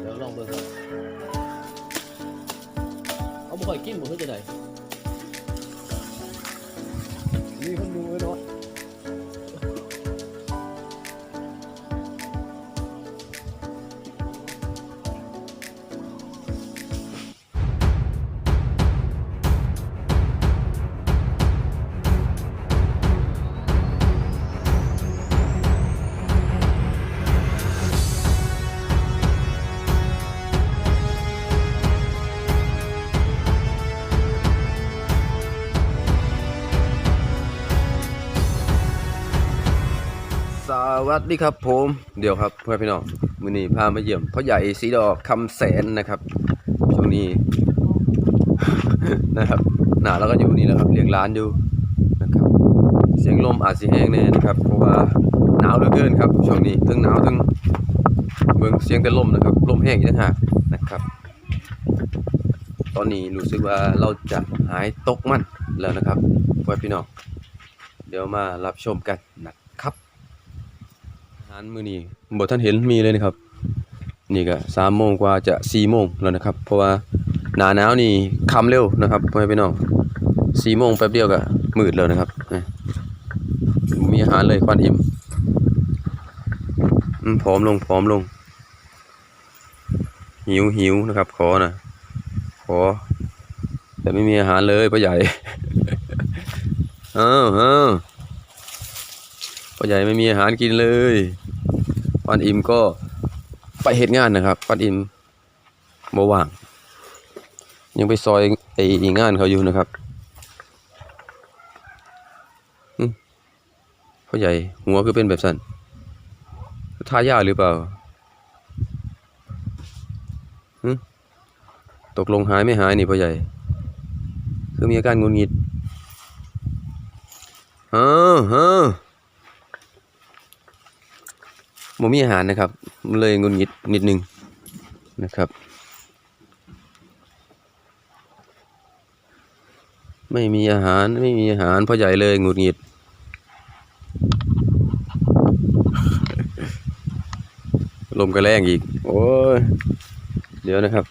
เดี๋ยวลองเบิ่งครับเอาบ่ค่อยกินบ่คือจะได้มีคนดูไว้เนาะ วัสดีครับผมเดี๋ยวครับเพื่อนพี่น้องมือนี้พามาเยี่ยมพ่อใหญ่สีดอกคำแสนนะครับช่วงนี้นะครับหน้าเราก็อยู่นี่แหละครับเลี้ยงร้านอยู่นะครับเสียงลมอาจสิแห้งแน่นะครับ เพราะว่าหนาวเหลือเกินครับช่วงนี้ทั้งหนาวทั้งเบิ่งเสียงแต่ลมนะครับลมแห้งอีกต่างหากนะครับ ตอนนี้รู้สึกว่าเราจะหายตกมันแล้วนะครับเพื่อนพี่น้องเดี๋ยวมารับชมกันนะครับ อาหารมื้อนี้บ่ท่านเห็นมีเลยนะครับ นี่ก็สามโมงกว่าจะสี่โมงแล้วนะครับ เพราะว่าหนาหนาวนี่ค่ำเร็วนะครับพ่อแม่พี่น้องสี่โมงแป๊บเดียวก็มืดแล้วนะครับมีอาหารเลยควันอิ่มอืมผอมลงผอมลง หิวหิวนะครับ ขอนะขอ แต่ไม่มีอาหารเลยพ่อใหญ่เอ้าวอ้าวพ่อใหญ่ไม่มีอาหารกินเลย ปันอิมก็ไปเหตุงานนะครับปันอิมบ่ว่าง ยังไปซอยไอ้งานเขาอยู่นะครับพ่อใหญ่หัวคือเป็นแบบสั้นทายาหรือเปล่าหึตกลงหายไม่หายนี่พ่อใหญ่ คือมีอาการงุนงิดเฮ้อเฮ้อผ มมีอาหารนะครับ มันเลยงุนงิดนิดนึงนะครับ ไม่มีอาหารไม่มีอาหารพ่อใหญ่เลยงุดงิดลมกระแรงอีก โอ้ย เดี๋ยวนะครับ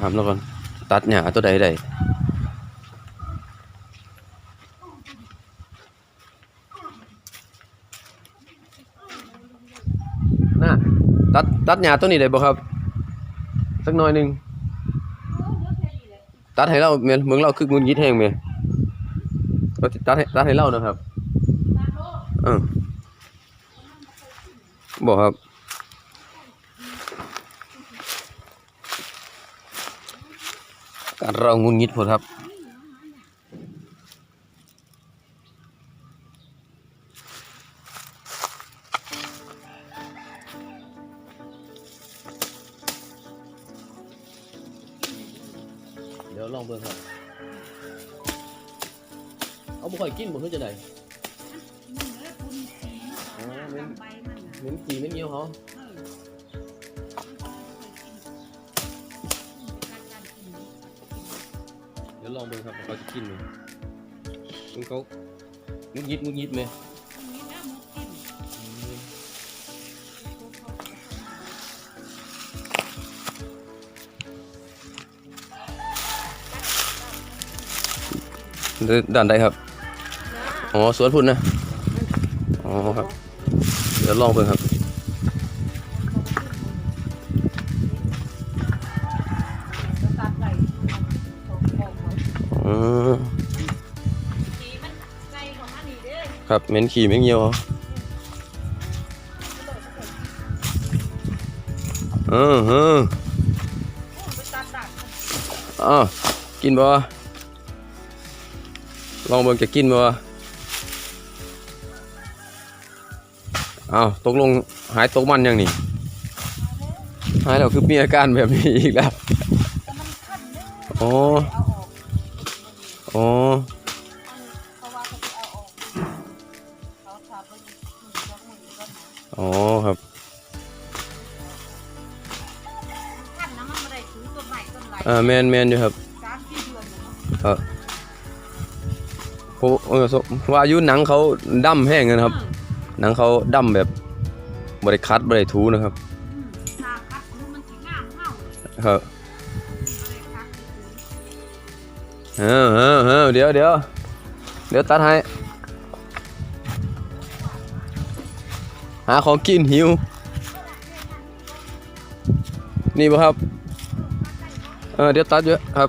ทำแล้วก่อน ตัดหญ้าตัวใดใด น่ะ ตัดตัดหญ้าตัวนี้ได้บ่ครับ สักหน่อยหนึงตัดให้เราเมียนเมืองเราคืองุนยิดแห้งเมียเราสิตัดให้ตัดให้เรานะครับเออบอกครับ การเรางุนยิดพอครับ ยวลองเบิ่งครับว่าเขาจะกินไหมมันเขางุดยิดงุดยิดไหมด้านใดครับ อ๋อ สวนพุ่นนะ อ๋อครับ เดี๋ยวลองเบิ่งครับ ครับเหม็นขี่เหม็นเงียวเหรอเออเอออ้าวกินบ่ลองเบิ่งจะกินบ่อ้าวตกลงหายตกมันยังนี่หายแล้วคือมีอาการแบบนี้อีกแล้วอ๋ออ๋อ อ๋อครับขั้นน้ำมันซื้อต้นใหม่ต้นไหลอ่าแมนแมนอยู่ครับสามสี่เดือนอยู่เนาะครับเพราะเออสว่าอายุหนังเขาดำแห้งเลยนะครับอืมหนังเขาดำแบบบริคัดบริทูนะครับอืมทางคัดรู้มันสิงามเงาเลยครับนี่ก็เลยคัดซื้อเออเออเออเดี๋ยวเดี๋ยวเดี๋ยวตัดให้ หาของกินหิว นี่บ่ครับ เออเดี๋ยวตัดเยอะครับ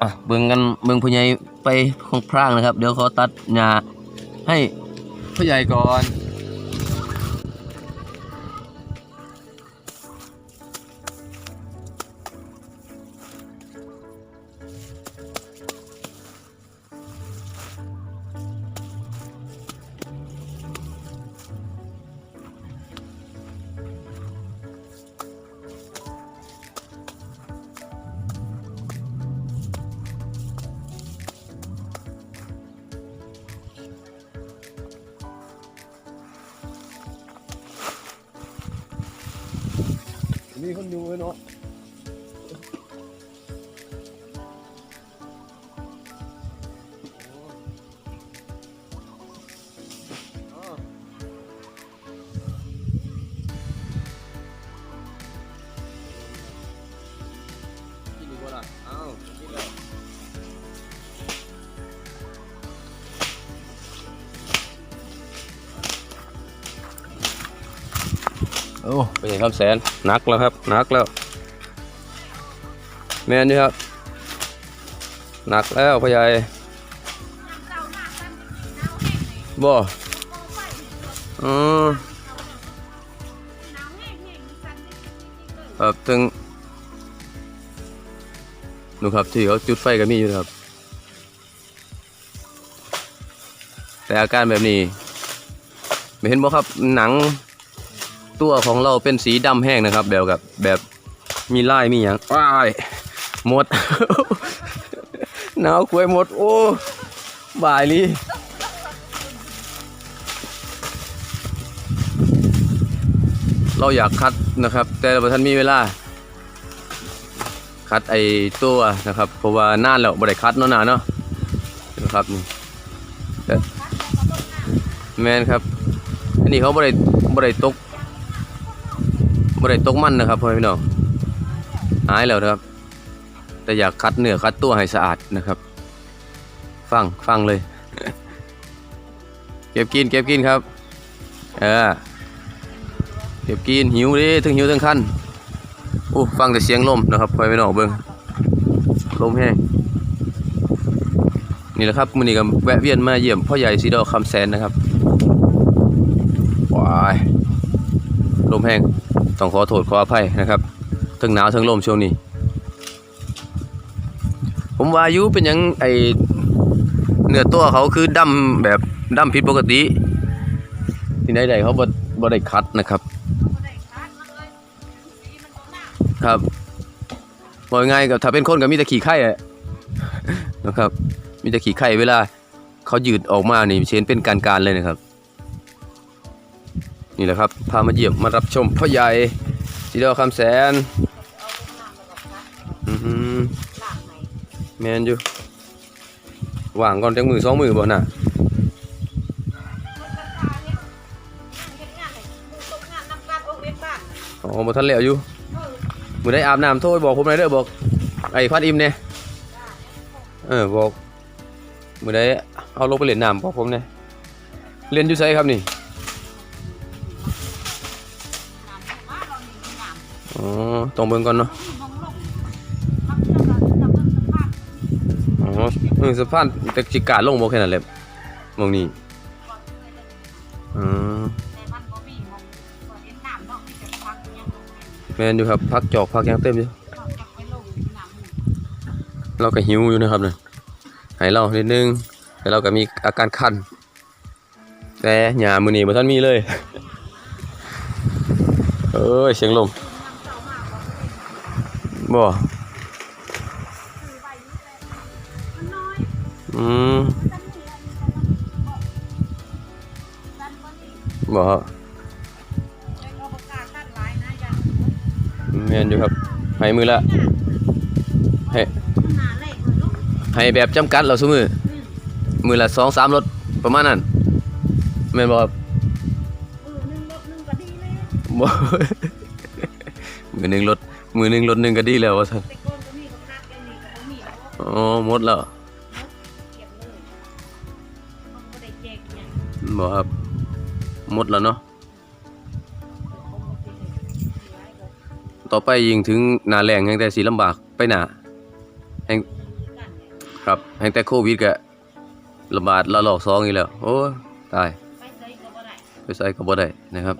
อะเบิ่งกันเบิ่งผู้ใหญ่ไปของพรางนะครับ เดี๋ยวเขาตัดหญ้าให้ผู้ใหญ่ก่อน มีคนดูเนาะ โอ้เป็นไงครับแสนหนักแล้วครับหนักแล้ว แม่นอยู่ครับหนักแล้วพ่อใหญ่บ่โอ้ไฟนี่ก็อือเลยครับถึงนู่นครับที่เขาจุดไฟก็มีอยู่ครับ แต่อาการแบบนี้ ไม่เห็นบ่ครับหนัง ตัวของเราเป็นสีดำแห้งนะครับ แบบกับแบบมีลายมีอย่างว้ายหมด หนาวควยหมด โอ้บ่ายลีเราอยากคัดนะครับ แต่เราท่านมีเวลา คัดไอตัวนะครับ เพราะว่านานแล้วบ่ได้คัดเนาะนาเนาะนะครับแต่แมนครับ อันนี้เขาบ่ได้บ่ได้ตก บ่ได้ตกมันนะครับพ่อพี่น้องหายแล้วนะครับ แต่อยากคัดเนื้อคัดตัวให้สะอาดนะครับ ฟังฟังเลย เก็บกินเก็บกินครับ เออเก็บกินหิวดิถึงหิวถึงคันโอ้ฟังแต่เสียงลมนะครับพ่อพี่น้องเบิ่งลมแห้งนี่แหละครับมือนี้ก็แวะเวียนมาเยี่ยมพ่อใหญ่สีดอคำแสนนะครับว้ายลมแห้ง ต้องขอโทษขออภัยนะครับทั้งหนาวทั้งลมช่วงนี้ ผมว่าอายุเป็นหยังไอเนื้อตัวเขาคือดำแบบดำผิดปกติ ที่ใดๆเขาบ่บ่ได้คัดนะครับบ่ได้คัดมันเลยสีมันบ่น่าครับบอกง่ายกับถ้าเป็นคนก็มีแต่ขี่ไข่อะนะครับ มีแต่ขี่ไข่เวลาเขายืดออกมานี่เชนเป็นการการเลยนะครับ นี่แหละครับ พามาเยี่ยมมารับชมพ่อใหญ่สีดอคำแสนอือหือล้างไหนแมนอยู่ว่างก่อนจังมือสองมือบ่น่ะมันก็ทาเฮ็ดเฮ็ดงานให้หมู่ตกงานนำการโรงเรียนบ้านอ๋อบ่ทันแล้วอยู่เออมือได้อาบน้ำโทษบอกผมหน่อยเด้อบอก ไอ้พัดอิมเนี่ยเออบอกมือได้เอาลงไปเล่นน้ำบอกผมเนี่ยเล่นอยู่ไสครับนี่ อ๋อต้องเบิ่งก่อนเนาะมีมองลงมักจะแบบจะเบิ่งสภาพอ๋อเออสะพานแต่จิกาลงบ่แค่นั้นแหละมองนี้ก่อ๋อแมนองบ่เห็นน้ำเนาะมีแต่พักยังลงแม่นแม่นอยู่ครับพักจอกพักยังเต็มอยู่เอากราก็หิวอยู่นะครับเนี่ยให้เรานิดนึงแต่เราก็มีอาการคันแต่หญ้ามือนี้บ่ทันมีเลย เอ้ยเสียงลม บ่บ่คือใบนี้แหละมันน้อยอืมมันมีอันนี้แต่มันบ่ดันบ่นี่บ่ครับเลยเอาประกาศตัดหลายนะยันแม่นอยู่ครับ ให้มือละให้หนาแรกเลยลูกให้แบบจำกัดเราซุมืออืมมือละสองสามรถประมาณนั้นแม่นบ่ครับเออหนึ่งรถหนึ่งก็ดีเลยบ่มือหนึงรถ มือหนึงรถหนึงก็ดีแล้วว่าซั่นแต่ก่อนก็มีกับนักกันนี่ก็บ่มีแล้วอ๋อหมดแล้วเก็บเลยมันก็ได้แจกเนี่ยบ่ครับหมดแล้วเนาะผมก็สิได้หลายก็ต่อไปยิงถึงหน้าแรงยังแต่สิลำบากไปหน้าแห่งกันเนี่ยครับแห่งแต่โควิดก็ระบาดระลอกสองอีกแล้ว โอ้ยตายไปใส่ก็บ่ได้ไปใส่ก็บ่ได้นะครับ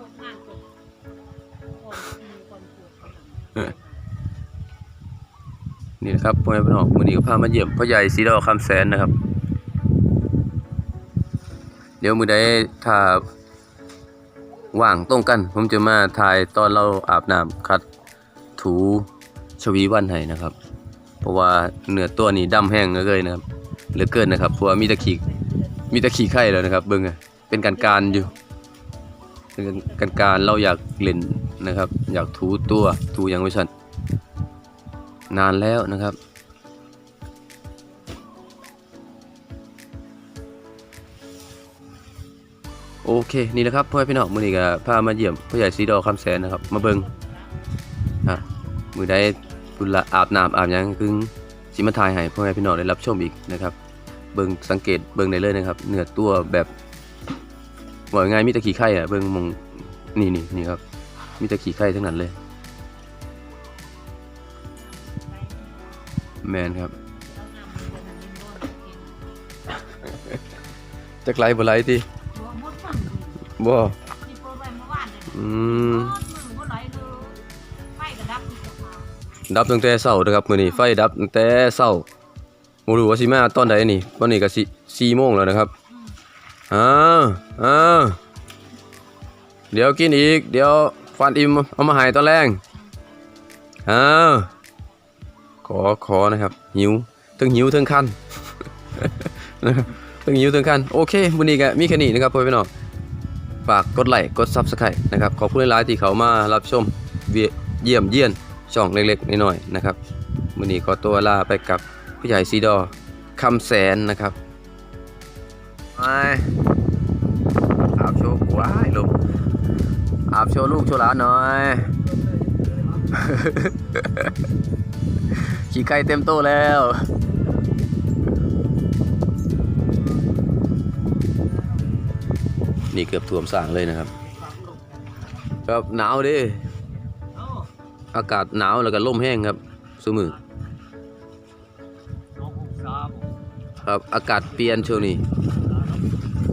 นี่นะครับพ่อแม่พี่น้องมื้อนี้ก็พามาเยี่ยมพ่อใหญ่สีดอคำแสนนะครับ เดี๋ยวมือใดถ้าว่างตรงกัน ผมจะมาถ่ายตอนเราอาบน้ำคัดถูชวีวันให้นะครับ เพราะว่าเนื้อตัวนี้ดำแห้งเหลือเกินนะครับเหลือเกินนะครับเพราะว่ามีตะขีมีตะขีไข่แล้วนะครับ เบิ่งอะเป็นการการอยู่ เป็นการการเราอยากเล่น นะครับ อยากถูตัวถูอย่างไม่ชันนานแล้วนะครับ โอเคนี่แหละครับพ่อแม่พี่น้องมือนี้ก็พามาเยี่ยมพ่อใหญ่สีดอคำแสนนะครับ มาเบิงอะมือใดบุญละอาบน้ำอาบยังคือสิมาถ่ายให้พ่อแม่พี่น้องได้รับชมอีกนะครับ เบิงสังเกตเบิงได้เลยนะครับเนื้อตัวแบบว่าง่ายมีต่ขี้ไข่อะเบิงมองนี่นี่นี่ครับ มีแต่ขี้ไข่ทั้งนั้นเลย แมนครับแล้วนำมันเป็นอันนี้บ่ได้กินจักไลบ่ไลติหัวหมดฝั่งนี่บ่นี่เปิดไว้เมื่อวานเลยอืมหมดมือบ่ไหลเลยไฟก็ดับตั้งแต่เช้าเด้อครับมื้อนี้ไฟดับตั้งแต่เช้าบ่รู้ว่าสิมาตอนใดนี่ตอนนี้ก็สิ4โมงแล้วนะครับอ้าวอ้าวเดี๋ยวกินอีก เดี๋ยว ฟันอิ่มเอามาให้ตอนแรงอ้าวขอขอนะครับ หิวถึงหิวถึงคันนะครับถึงหิวถึงคันโอเคมื้อนี้ก็มีแค่นี้นะครับพ่อพี่น้องฝากกดไลค์กด Subscribe นะครับขอบคุณหลายๆที่เขามารับชมเวียเยี่ยมเยียนช่องเล็กๆน้อยๆนะครับมื้อนี้ขอตัวลาไปกับผู้ใหญ่ซีดอคำแสนนะครับไปอาบโชว์ว้ายลูก อาบโชว์ลูกโชว์หลานหน่อย ขี่ไก่เต็มโตแล้วนี่เกือบท่วมสร้างเลยนะครับครับหนาวดิ อากาศหนาวแล้วก็ลมแห้งครับสมือครับอากาศเปลี่ยนช่วงนี้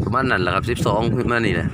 ประมาณนั้นแหละครับ 12ขึ้นมานี่แหละ